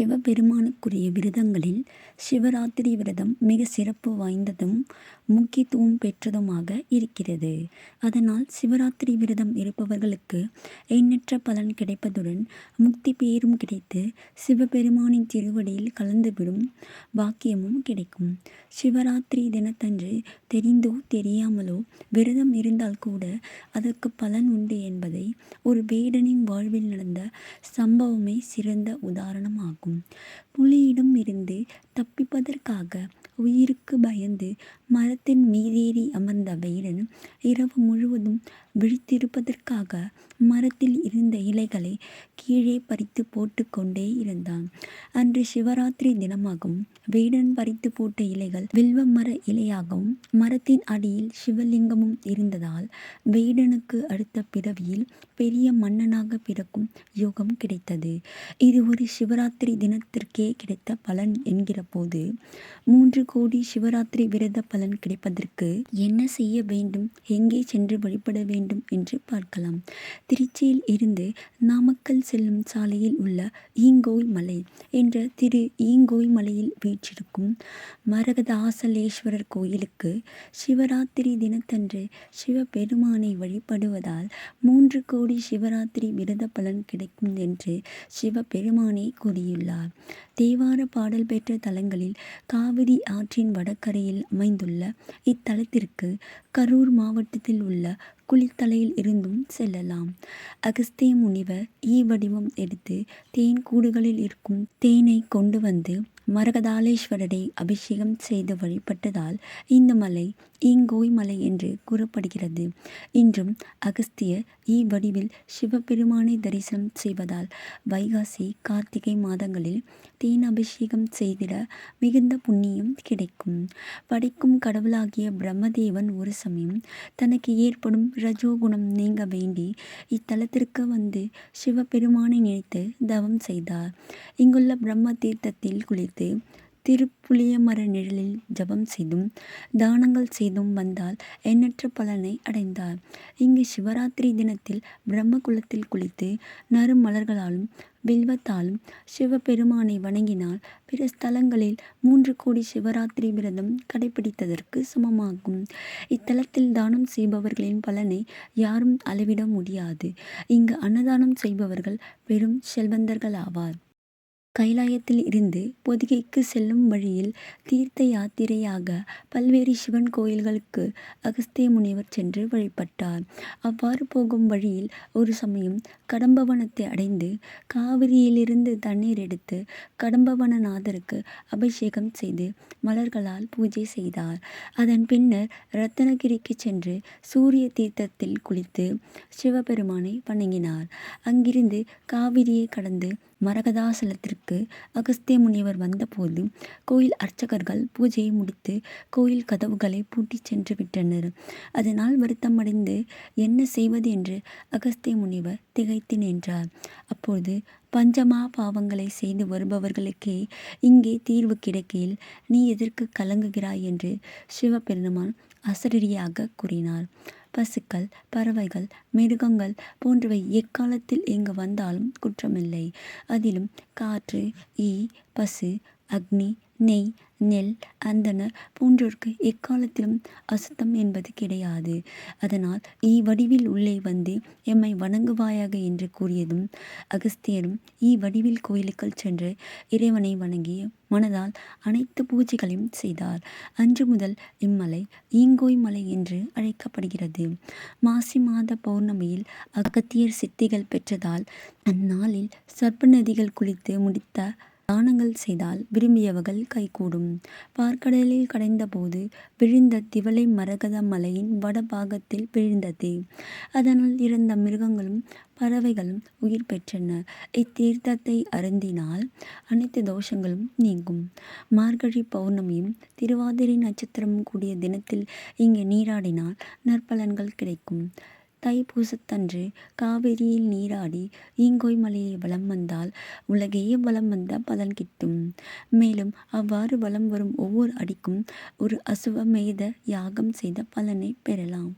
சிவபெருமானுக்குரிய விரதங்களில் சிவராத்திரி விரதம் மிக சிறப்பு வாய்ந்ததும் முக்கியத்துவம் பெற்றதுமாக இருக்கிறது. அதனால் சிவராத்திரி விரதம் இருப்பவர்களுக்கு எண்ணற்ற பலன் கிடைப்பதுடன் முக்தி பேரும் கிடைத்து சிவபெருமானின் திருவடியில் கலந்துவிடும் பாக்கியமும் கிடைக்கும். சிவராத்திரி தினத்தன்று தெரிந்தோ தெரியாமலோ விரதம் இருந்தால் கூட அதற்கு பலன் உண்டு என்பதை ஒரு வேடனின் வாழ்வில் நடந்த சம்பவமே சிறந்த உதாரணமாகும். புலியிடம் இருந்து தப்பிப்பதற்காக உயிருக்கு பயந்து மரத்தின் மீதேறி அமர்ந்த வேடன் இரவு முழுவதும் விழித்திருப்பதற்காக மரத்தில் இருந்த இலைகளை கீழே பறித்து போட்டுக் கொண்டே இருந்தான். அன்று சிவராத்திரி தினமாகவும் வேடன் பறித்து போட்ட இலைகள் வில்வ மர இலையாகவும் மரத்தின் அடியில் சிவலிங்கமும் இருந்ததால் வேடனுக்கு அடுத்த பிறவியில் பெரிய மன்னனாக பிறக்கும் யோகம் கிடைத்தது. இது ஒரு சிவராத்திரி தினத்திற்கே கிடைத்த பலன் என்கிறபோது மூன்று கோடி சிவராத்திரி விரத பலன் கிடைப்பதற்கு என்ன செய்ய வேண்டும் எங்கே சென்று வழிபட வேண்டும் என்று பார்க்கலாம். திருச்சியில் இருந்து நாமக்கல் செல்லும் சாலையில் உள்ள ஈங்கோய் மலை என்ற திரு ஈங்கோய் மலையில் வீற்றிருக்கும் மரகதாசலேஸ்வரர் கோயிலுக்கு சிவராத்திரி தினத்தன்று சிவபெருமானை வழிபடுவதால் மூன்று கோடி சிவராத்திரி விரத பலன் கிடைக்கும் என்று சிவபெருமானே கூறியுள்ளார். தேவார பாடல் பெற்ற தலங்களில் காவிரி ஆற்றின் வடகரையில் அமைந்துள்ள இத்தலத்திற்கு கரூர் மாவட்டத்தில் உள்ள குளித்தலையில் இருந்தும் செல்லலாம். அகஸ்திய முனிவர் ஈ வடிவம் எடுத்து தேன் கூடுகளில் இருக்கும் தேனை கொண்டு வந்து மரகதாலேஸ்வரரை அபிஷேகம் செய்து வழிபட்டதால் இந்த மலை ஈங்கோய் மலை என்று கூறப்படுகிறது. இன்றும் அகஸ்தியர் இவ்வடிவில் வடிவில் சிவபெருமானை தரிசனம் செய்வதால் வைகாசி கார்த்திகை மாதங்களில் தேன் அபிஷேகம் செய்திட மிகுந்த புண்ணியம் கிடைக்கும். படைக்கும் கடவுளாகிய பிரம்மதேவன் ஒரு சமயம் தனக்கு ஏற்படும் ரஜோகுணம் நீங்க வேண்டி இத்தலத்திற்கு வந்து சிவபெருமானை நினைத்து தவம் செய்தார். இங்குள்ள பிரம்ம தீர்த்தத்தில் குளித்து திருப்புளியமர நிழலில் ஜபம் செய்தும் தானங்கள் செய்தும் வந்தால் எண்ணற்ற பலனை அடைந்தார். இங்கு சிவராத்திரி தினத்தில் பிரம்ம குளத்தில் குளித்து நறுமலர்களாலும் வில்வத்தாலும் சிவபெருமானை வணங்கினால் பிற ஸ்தலங்களில் மூன்று கோடி சிவராத்திரி விரதம் கடைபிடித்ததற்கு சமமாகும். இத்தலத்தில் தானம் செய்பவர்களின் பலனை யாரும் அளவிட முடியாது. இங்கு அன்னதானம் செய்பவர்கள் பெரும் செல்வந்தர்கள் ஆவார் கைலாயத்தில் இருந்து பொதிகைக்கு செல்லும் வழியில் தீர்த்த யாத்திரையாக பல்வேறு சிவன் கோயில்களுக்கு அகஸ்திய முனிவர் சென்று வழிபட்டார். அவ்வாறு போகும் வழியில் ஒரு சமயம் கடம்பவனத்தை அடைந்து காவிரியிலிருந்து தண்ணீர் எடுத்து கடம்பவனநாதருக்கு அபிஷேகம் செய்து மலர்களால் பூஜை செய்தார். அதன் பின்னர் ரத்தனகிரிக்கு சென்று சூரிய தீர்த்தத்தில் குளித்து சிவபெருமானை வணங்கினார். அங்கிருந்து காவிரியை கடந்து மரகதாசலத்திற்கு அகஸ்திய முனிவர் வந்தபோது கோயில் அர்ச்சகர்கள் பூஜையை முடித்து கோயில் கதவுகளை பூட்டிச் சென்று விட்டனர். அதனால் வருத்தமடைந்து என்ன செய்வது என்று அகஸ்திய முனிவர் திகைத்து நின்றார். அப்போது பஞ்சமா பாவங்களை செய்து வருபவர்களுக்கே இங்கே தீர்வு கிடைக்கையில் நீ எதற்கு கலங்குகிறாய் என்று சிவபெருமான் அசரடியாக கூறினார். பசுக்கள் பறவைகள் மிருகங்கள் போன்றவை எக்காலத்தில் இங்கு வந்தாலும் குற்றமில்லை. அதிலும் காற்று ஈ பசு அக்னி நெய் நெல் அந்தனர் போன்றோர்க்கு எக்காலத்திலும் அசுத்தம் என்பது கிடையாது. அதனால் இ வடிவில் உள்ளே வந்து எம்மை வணங்குவாயாக என்று கூறியதும் அகஸ்தியரும் ஈ வடிவில் கோயிலுக்குள் சென்று இறைவனை வணங்கி மனதால் அனைத்து பூஜைகளையும் செய்தார். அன்று முதல் இம்மலை ஈங்கோய் மலை என்று அழைக்கப்படுகிறது. மாசி மாத பௌர்ணமியில் அகத்தியர் சித்திகள் பெற்றதால் அந்நாளில் சர்ப்ப நதிகள் குளித்து முடித்த தானங்கள் செய்தால் விரும்பியவர்கள் கைகூடும். பாற்கடலில் கடைந்தபோது விழுந்த திவலை மரகத மலையின் வட பாகத்தில் விழுந்தது. அதனால் இறந்த மிருகங்களும் பறவைகளும் உயிர் பெற்றன. இத்தீர்த்தத்தை அருந்தினால் அனைத்து தோஷங்களும் நீங்கும். மார்கழி பௌர்ணமியும் திருவாதிரை நட்சத்திரமும் கூடிய தினத்தில் இங்கு நீராடினால் நற்பலன்கள் கிடைக்கும். தைப்பூசத்தன்று காவிரியில் நீராடி ஈங்கோய் மலையை வலம் வந்தால் உலகையே வலம் வந்த பலன் கிட்டும். மேலும் அவ்வாறு வலம் வரும் ஒவ்வொரு அடிக்கும் ஒரு அசுவமேத யாகம் செய்த பலனை பெறலாம்.